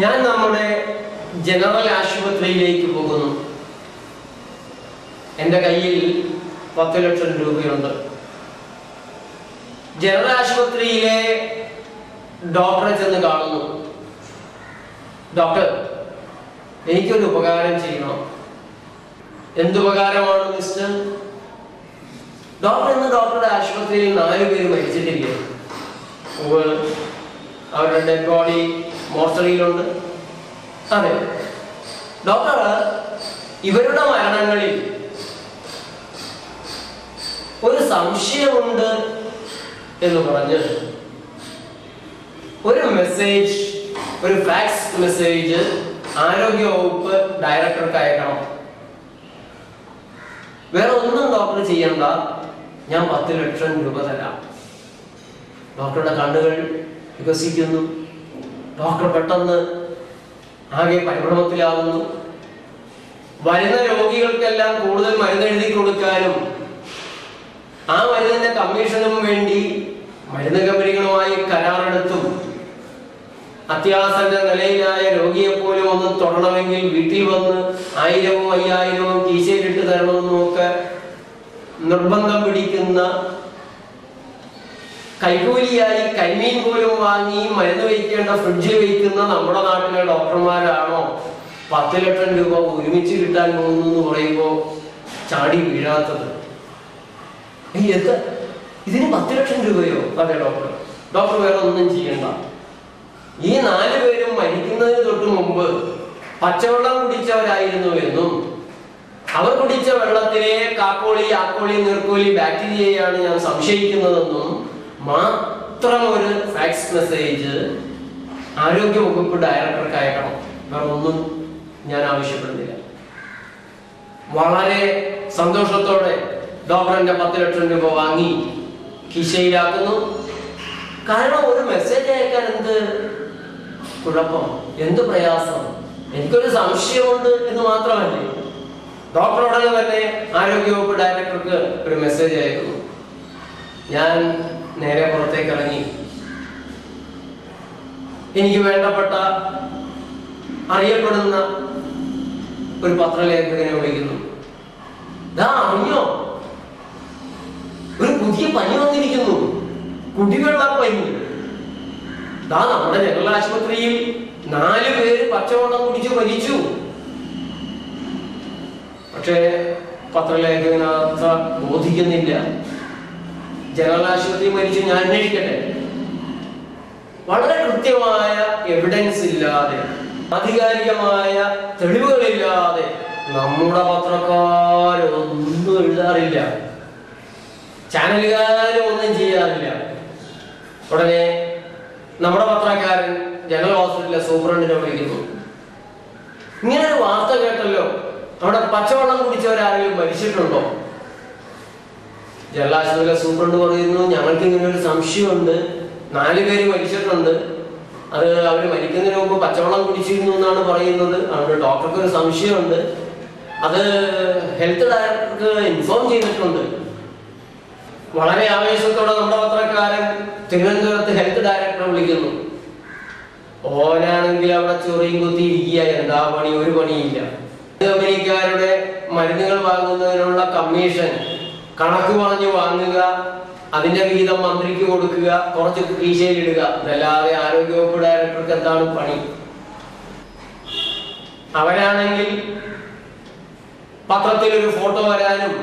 ഞാൻ നമ്മുടെ ജനറൽ ആശുപത്രിയിലേക്ക് പോകുന്നു. എന്റെ കയ്യിൽ പത്ത് ലക്ഷം രൂപയുണ്ട്. ജനറൽ ആശുപത്രിയിലെ ഡോക്ടറെ ചെന്ന് കാണുന്നു. ഡോക്ടർ എനിക്കൊരു ഉപകാരം ചെയ്യണം? എന്തുപകാരമാണ് മിസ്റ്റർ? ഡോക്ടർ ഇന്ന് ഡോക്ടറുടെ ആശുപത്രിയിൽ നാല് പേര് മരിച്ചിട്ടില്ലേ. അവരുടെ ഡെഡ് ബോഡി മോർച്ചറിയിലുണ്ട് അതെ. ഡോക്ടർ ഇവരുടെ മരണങ്ങളിൽ ഒരു സംശയമുണ്ട് എന്ന് പറഞ്ഞ് ഒരു മെസ്സേജ് ഒരു ഫാക്സ് മെസ്സേജ് ആരോഗ്യ വകുപ്പ് ഡയറക്ടർക്ക് അയക്കണം വേറെ ഒന്നും ഡോക്ടർ ചെയ്യണ്ട. ഞാൻ പത്ത് ലക്ഷം രൂപ തരാം. ഡോക്ടറുടെ കണ്ണുകൾ വികസിക്കുന്നു. ഡോക്ടർ പെട്ടെന്ന് ആകെ പരിഭ്രമത്തിലാവുന്നു. വരുന്ന രോഗികൾക്കെല്ലാം കൂടുതൽ മരുന്ന് എഴുതി കൊടുക്കാനും ആ മരുന്നിന്റെ കമ്മീഷനും വേണ്ടി മരുന്ന് കമ്പനികളുമായി കരാറെടുത്തും. അത്യാസന്റെ നിലയിലായ രോഗിയെ പോലും ഒന്ന് തൊടണമെങ്കിൽ വീട്ടിൽ വന്ന് ആയിരവും അയ്യായിരവും കീശയിലിട്ട് തരണമെന്നും ഒക്കെ നിർബന്ധം പിടിക്കുന്ന കൈകൂലിയായി കരിമീൻ പോലും വാങ്ങി മരുന്ന് വയ്ക്കേണ്ട ഫ്രിഡ്ജിൽ വയ്ക്കുന്ന നമ്മുടെ നാട്ടിലെ ഡോക്ടർമാരാണോ? പത്ത് ലക്ഷം രൂപ ഒരുമിച്ച് കിട്ടാൻ പോകുന്നു എന്ന് പറയുമ്പോൾ ചാടി വീഴാത്തത്. എന്താ? ഇതിന് പത്ത് ലക്ഷം രൂപയോ? അതെ ഡോക്ടർ. ഡോക്ടർ വേറെ ഒന്നും ചെയ്യണ്ട. ഈ നാല് പേരും മരിക്കുന്നതിന് തൊട്ട് മുമ്പ് പച്ചവെള്ളം കുടിച്ചവരായിരുന്നു എന്നും അവർ കുടിച്ച വെള്ളത്തിലെ കാക്കോളി ആക്കോളി നീർക്കോളി ബാക്ടീരിയയാണ് ഞാൻ സംശയിക്കുന്നതെന്നും മാത്രം ഒരു ഫാക്സ് മെസ്സേജ് ആരോഗ്യ വകുപ്പ് ഡയറക്ടർക്ക് അയക്കണം. വേറെ ഒന്നും ഞാൻ ആവശ്യപ്പെടുന്നില്ല. വളരെ സന്തോഷത്തോടെ ഡോക്ടറിന്റെ പത്ത് ലക്ഷം രൂപ വാങ്ങി കിശയിലാക്കുന്നു. കാരണം ഒരു മെസ്സേജ് അയക്കാൻ എന്ത് കുഴപ്പം? എന്ത് പ്രയാസം? എനിക്കൊരു സംശയമുണ്ട് എന്ന് മാത്രമല്ലേ. ഡോക്ടർ തന്നെ ആരോഗ്യവകുപ്പ് ഡയറക്ടർക്ക് ഒരു മെസ്സേജ് അയക്കുന്നു. ഞാൻ നേരെ പുറത്തേക്ക് ഇറങ്ങി. എനിക്ക് വേണ്ടപ്പെട്ട അറിയപ്പെടുന്ന ഒരു പത്രലേഖകനെ വിളിക്കുന്നു. ദാ അറിഞ്ഞോ? ഒരു പുതിയ പനി വന്നിരിക്കുന്നു. കുടിവെള്ള പനി ദാ നമ്മുടെ ജനറൽ ആശുപത്രിയിൽ നാല് പേര് പച്ചവെള്ളം കുടിച്ച് മരിച്ചു. പക്ഷേ പത്രലേഖകനാത്ര ബോധിക്കുന്നില്ല. ജനറൽ ആശുപത്രി മരിച്ചു ഞാൻ അന്വേഷിക്കട്ടെ. വളരെ കൃത്യമായ എവിഡൻസ് ഇല്ലാതെ ആധികാരികമായ തെളിവുകളില്ലാതെ നമ്മുടെ പത്രക്കാരൊന്നും എഴുതാറില്ല. ചാനലുകാരും ഒന്നും ചെയ്യാറില്ല. ഉടനെ നമ്മുടെ പത്രക്കാരൻ ജനറൽ ഹോസ്പിറ്റലിലെ സൂപ്രണ്ടിനെ വിളിക്കുന്നു. ഇങ്ങനെ വാർത്ത കേട്ടല്ലോ. അവിടെ പച്ചവെള്ളം കുടിച്ചവരാരെങ്കിലും മരിച്ചിട്ടുണ്ടോ? ജനറൽ ആശുപത്രിയിലെ സൂപ്രണ്ട് പറയുന്നു. ഞങ്ങൾക്ക് ഇങ്ങനെ ഒരു സംശയമുണ്ട്. നാല് പേര് മരിച്ചിട്ടുണ്ട്. അത് അവർ മരിക്കുന്നതിന് മുമ്പ് പച്ചവെള്ളം കുടിച്ചിരുന്നു എന്നാണ് പറയുന്നത്. അതുകൊണ്ട് ഡോക്ടർക്ക് ഒരു സംശയമുണ്ട്. അത് ഹെൽത്ത് ഡയറക്ടർക്ക് ഇൻഫോം ചെയ്തിട്ടുണ്ട്. വളരെ ആവേശത്തോടെ നമ്മുടെ പത്രക്കാരൻ തിരുവനന്തപുരത്ത് ഹെൽത്ത് ഡയറക്ടറെ വിളിക്കുന്നു. ഓനാണെങ്കിൽ അവിടെ ചൊറിയും കുത്തി ഇരിക്കുക. എന്താ പണി? ഒരു പണിയില്ല കമ്പനിക്കാരുടെ മരുന്നുകൾ വാങ്ങുന്നതിനുള്ള കമ്മീഷൻ കണക്ക് പറഞ്ഞ് വാങ്ങുക അതിന്റെ വിഹിതം മന്ത്രിക്ക് കൊടുക്കുക കുറച്ച് കീശയിലിടുക ഇതല്ലാതെ ആരോഗ്യവകുപ്പ് ഡയറക്ടർക്ക് എന്താണ് പണി? അവരാണെങ്കിൽ പത്രത്തിൽ ഒരു ഫോട്ടോ വരാനും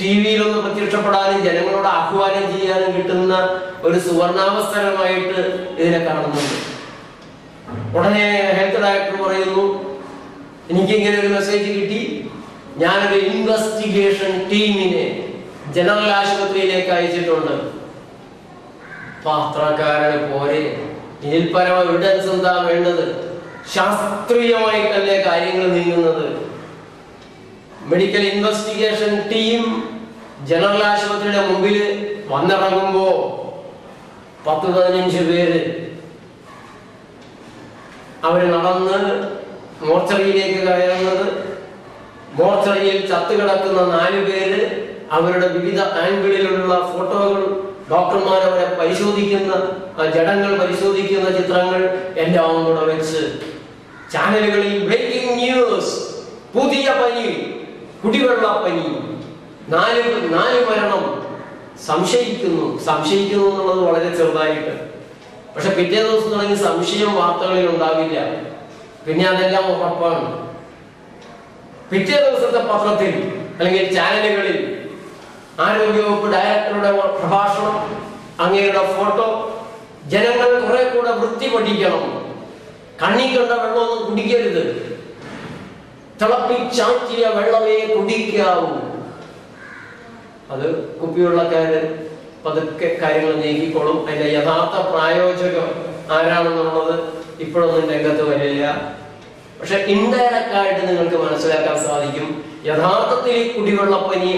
ടി വിയിലൊന്ന് പ്രത്യക്ഷപ്പെടാനും ജനങ്ങളോട് ആഹ്വാനം ചെയ്യാനും കിട്ടുന്ന ഒരു സുവർണാവസരമായിട്ട് ഇതിനെ കാണുന്നുണ്ട്. ഉടനെ ഹെൽത്ത് ഡയറക്ടർ പറയുന്നു എനിക്കിങ്ങനെ ഒരു മെസ്സേജ് കിട്ടി. ഞാനൊരു ഇൻവെസ്റ്റിഗേഷൻ ടീമിനെ ജനറൽ ആശുപത്രിയിലേക്ക് അയച്ചിട്ടുണ്ട്. പത്രക്കാരന് പോരെ. ഇതിൽ പരമ എവിഡൻസ് എന്താ വേണ്ടത്? ശാസ്ത്രീയമായിട്ടല്ലേ കാര്യങ്ങൾ നീങ്ങുന്നത്? മെഡിക്കൽ ഇൻവെസ്റ്റിഗേഷൻ ടീം ജനറൽ ആശുപത്രിയുടെ മുമ്പിൽ വന്നിറങ്ങുമ്പോ പത്ത് പതിനഞ്ച് പേര് അവർ നടന്ന് മോർച്ചറിയിലേക്ക് കയറുന്നത്. മോർച്ചറിയിൽ ചത്തുകിടക്കുന്ന നാല് പേര് അവരുടെ വിവിധ ആംഗിളിലുള്ള ഫോട്ടോകൾ ഡോക്ടർമാർ അവരെ പരിശോധിക്കുന്ന ജടങ്ങൾ പരിശോധിക്കുന്ന ചിത്രങ്ങൾ എല്ലാം കൂടെ വെച്ച് ചാനലുകളിൽ ബ്രേക്കിംഗ് ന്യൂസ് പുതിയ പനി കുടിവെള്ള പനി നാല് നാല് മരണം സംശയിക്കുന്നു. സംശയിക്കുന്നു എന്നുള്ളത് വളരെ ചെറുതായിട്ട്. പക്ഷെ പിറ്റേ ദിവസം തുടങ്ങി സംശയം വാർത്തകളിൽ ഉണ്ടാവില്ല പിന്നെ അതെല്ലാം ഉറപ്പാണ്. പിറ്റേ ദിവസത്തെ പത്രത്തിൽ അല്ലെങ്കിൽ ചാനലുകളിൽ ആരോഗ്യവകുപ്പ് ഡയറക്ടറുടെ പ്രഭാഷണം അങ്ങയുടെ ഫോട്ടോ. ജനങ്ങൾ കുറെ കൂടെ വൃത്തി പഠിക്കണം. കണ്ണി കണ്ട വെള്ളമൊന്നും കുടിക്കരുത്. തിളപ്പിച്ചാറ്റിയ വെള്ളമേ കുടിക്കാവൂ. അത് കുപ്പിവെള്ളക്കാരൻ പതുക്കെ കാര്യങ്ങൾ നീക്കിക്കോളും. അതിന്റെ യഥാർത്ഥ പ്രായോജകം ആരാണെന്നുള്ളത് ഇപ്പോഴൊന്നും രംഗത്ത് വരില്ല. പക്ഷെ ഇൻഡയറക്റ്റ് ആയിട്ട് നിങ്ങൾക്ക് മനസ്സിലാക്കാൻ സാധിക്കും. യഥാർത്ഥത്തിൽ ഈ കുടിവെള്ളപ്പനി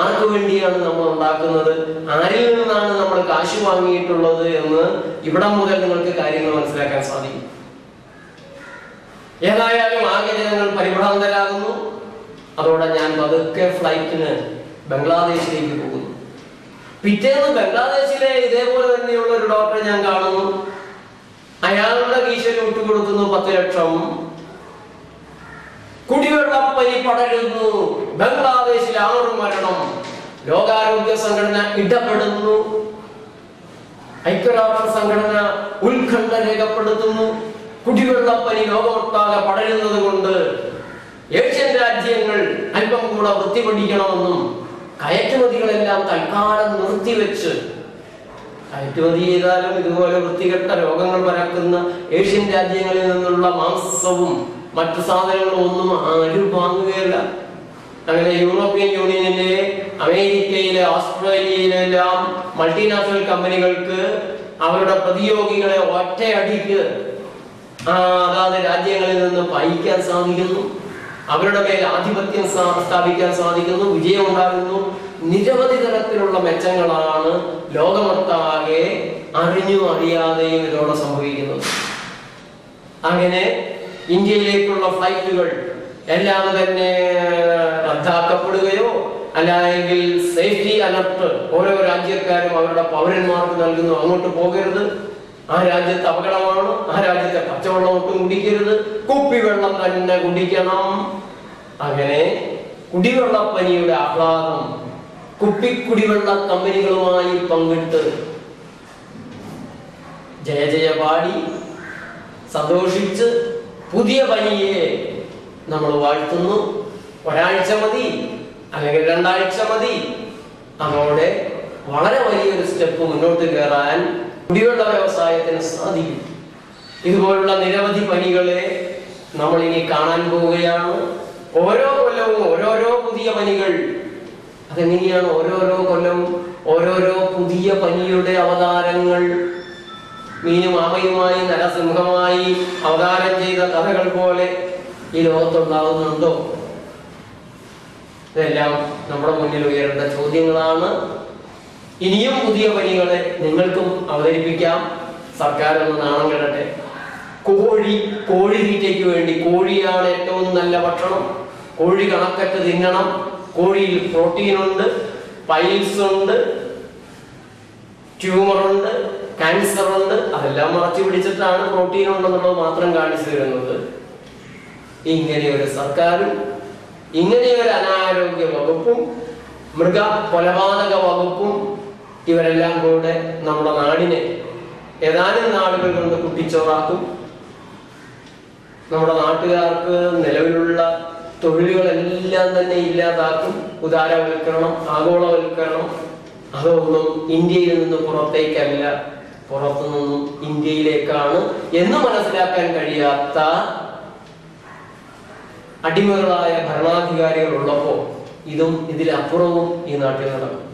ആർക്കു വേണ്ടിയാണ് നമ്മൾ ഉണ്ടാക്കുന്നത്? ആരിൽ നിന്നാണ് നമ്മൾ കാശ് വാങ്ങിയിട്ടുള്ളത് എന്ന് ഇവിടെ മുതൽ നിങ്ങൾക്ക് കാര്യങ്ങൾ മനസ്സിലാക്കാൻ സാധിക്കും. ഏതായാലും ആകെ ജനങ്ങൾ പരിഭ്രാന്തരാകുന്നു. അതോടെ ഞാൻ പതുക്കെ ഫ്ലൈറ്റിന് ബംഗ്ലാദേശിലേക്ക് പോകുന്നു. പിറ്റേന്ന് ബംഗ്ലാദേശിലെ ഇതേപോലെ തന്നെയുള്ള ഒരു ഡോക്ടറെ ഞാൻ കാണുന്നു. അയാളുടെ കീശയിൽ വിട്ടുകൊടുക്കുന്നു പത്ത് ലക്ഷം. കുടിവെള്ളപ്പനി പടരുന്നു. ബംഗ്ലാദേശിൽ ആറ് മരണം. ലോകാരോഗ്യ സംഘടന ഇടപെടുന്നു. ഐക്യരാഷ്ട്ര സംഘടന ഉത്കണ്ഠ രേഖപ്പെടുത്തുന്നു. കുടിവെള്ളപ്പനി ലോകമൊട്ടാകെ പടരുന്നത് കൊണ്ട് ഏഷ്യൻ രാജ്യങ്ങൾ അല്പം കൂടെ വൃത്തി പഠിക്കണമെന്നും കയറ്റുമതികളെല്ലാം തൽക്കാലം നിർത്തിവെച്ച് കയറ്റുമതി ചെയ്താലും ഇതുപോലെ വൃത്തികെട്ട രോഗങ്ങൾ പരക്കുന്ന ഏഷ്യൻ രാജ്യങ്ങളിൽ നിന്നുള്ള മാംസവും മറ്റു സാധനങ്ങളൊന്നും ആരും വാങ്ങുകയല്ല. അങ്ങനെ യൂറോപ്യൻ യൂണിയനിലെ അമേരിക്കയിലെ ഓസ്ട്രേലിയയിലെല്ലാം മൾട്ടിനാഷണൽ കമ്പനികൾക്ക് അവരുടെ പ്രതിയോഗികളെ ഒറ്റയടിക്ക് അതാത് രാജ്യങ്ങളിൽ നിന്ന് പയിക്കാൻ സാധിക്കുന്നു. അവരുടെ മേൽ ആധിപത്യം സ്ഥാപിക്കാൻ സാധിക്കുന്നു. വിജയം ഉണ്ടാകുന്നു. നിരവധി തരത്തിലുള്ള മെച്ചങ്ങളാണ് ലോകമൊട്ടാകെ അറിഞ്ഞും അറിയാതെയും ഇതോടെ സംഭവിക്കുന്നത്. അങ്ങനെ ഇന്ത്യയിലേക്കുള്ള ഫ്ലൈറ്റുകൾ എല്ലാം തന്നെ റദ്ദാക്കപ്പെടുകയോ അല്ലെങ്കിൽ സേഫ്റ്റി അലർട്ട് ഓരോ രാജ്യക്കാരും അവരുടെ പൗരന്മാർക്ക് നൽകുന്നു. അങ്ങോട്ട് പോകരുത്. ആ രാജ്യത്ത് അപകടമാണ്. ആ രാജ്യത്തെ പച്ചവെള്ളം ഒട്ടും കുടിക്കരുത്. കുപ്പിവെള്ളം തന്നെ കുടിക്കണം. അങ്ങനെ കുടിവെള്ളപ്പനിയുടെ ആഹ്ലാദം കുപ്പിക്കുടിവെള്ള കമ്പനികളുമായി പങ്കിട്ട് ജയ ജയ പാടി സന്തോഷിച്ച് പുതിയ പനിയെ നമ്മൾ വാഴ്ത്തുന്നു. ഒരാഴ്ച മതി അല്ലെങ്കിൽ രണ്ടാഴ്ച മതി. അതോടെ വളരെ വലിയൊരു സ്റ്റെപ്പ് മുന്നോട്ട് കയറാൻ കുടിവെള്ള വ്യവസായത്തിന് സാധിക്കും. ഇതുപോലുള്ള നിരവധി പനികളെ നമ്മൾ ഇനി കാണാൻ പോവുകയാണ്. ഓരോ കൊല്ലവും ഓരോരോ പുതിയ പനികൾ. അതെങ്ങനെയാണ് ഓരോരോ കൊല്ലവും ഓരോരോ പുതിയ പനിയുടെ അവതാരങ്ങൾ മീനും ആമയുമായി നരസിംഹമായി അവതാരം ചെയ്ത കഥകൾ പോലെ ഈ ലോകത്തുണ്ടാകുന്നുണ്ടോ? ഇതെല്ലാം നമ്മുടെ മുന്നിൽ ഉയരേണ്ട ചോദ്യങ്ങളാണ്. ഇനിയും പുതിയ പനികളെ നിങ്ങൾക്കും അവതരിപ്പിക്കാം. സർക്കാർ ഒന്ന് നാണം കിടട്ടെ. കോഴി കോഴി തീറ്റയ്ക്ക് വേണ്ടി കോഴിയാണ് ഏറ്റവും നല്ല ഭക്ഷണം. കോഴി കണക്കറ്റ് തിന്നണം. കോഴിയിൽ പ്രോട്ടീൻ ഉണ്ട് പൈൽസ് ഉണ്ട് ക്യാൻസർ ഉണ്ട് അതെല്ലാം മാറ്റി പിടിച്ചിട്ടാണ് പ്രോട്ടീൻ ഉണ്ടെന്നുള്ളത് മാത്രം കാണിച്ചു തരുന്നത്. ഇങ്ങനെ ഒരു സർക്കാരും ഇങ്ങനെ ഒരു അനാരോഗ്യ വകുപ്പും മൃഗ കൊലപാതക വകുപ്പും ഇവരെല്ലാം കൂടെ നമ്മുടെ നാടിനെ ഏതാനും നാളുകൾ കൊണ്ട് കുട്ടിച്ചോറാക്കും. നമ്മുടെ നാട്ടുകാർക്ക് നിലവിലുള്ള തൊഴിലുകളെല്ലാം തന്നെ ഇല്ലാതാക്കും. ഉദാരവൽക്കരണം ആഗോളവൽക്കരണം അതൊന്നും ഇന്ത്യയിൽ നിന്ന് പുറത്തേക്കല്ല പുറത്തു നിന്നും ഇന്ത്യയിലേക്കാണ് എന്ന് മനസ്സിലാക്കാൻ കഴിയാത്ത അടിമകളായ ഭരണാധികാരികൾ ഉള്ളപ്പോൾ ഇതും ഇതിലപ്പുറവും ഈ നാട്ടിൽ നടക്കും.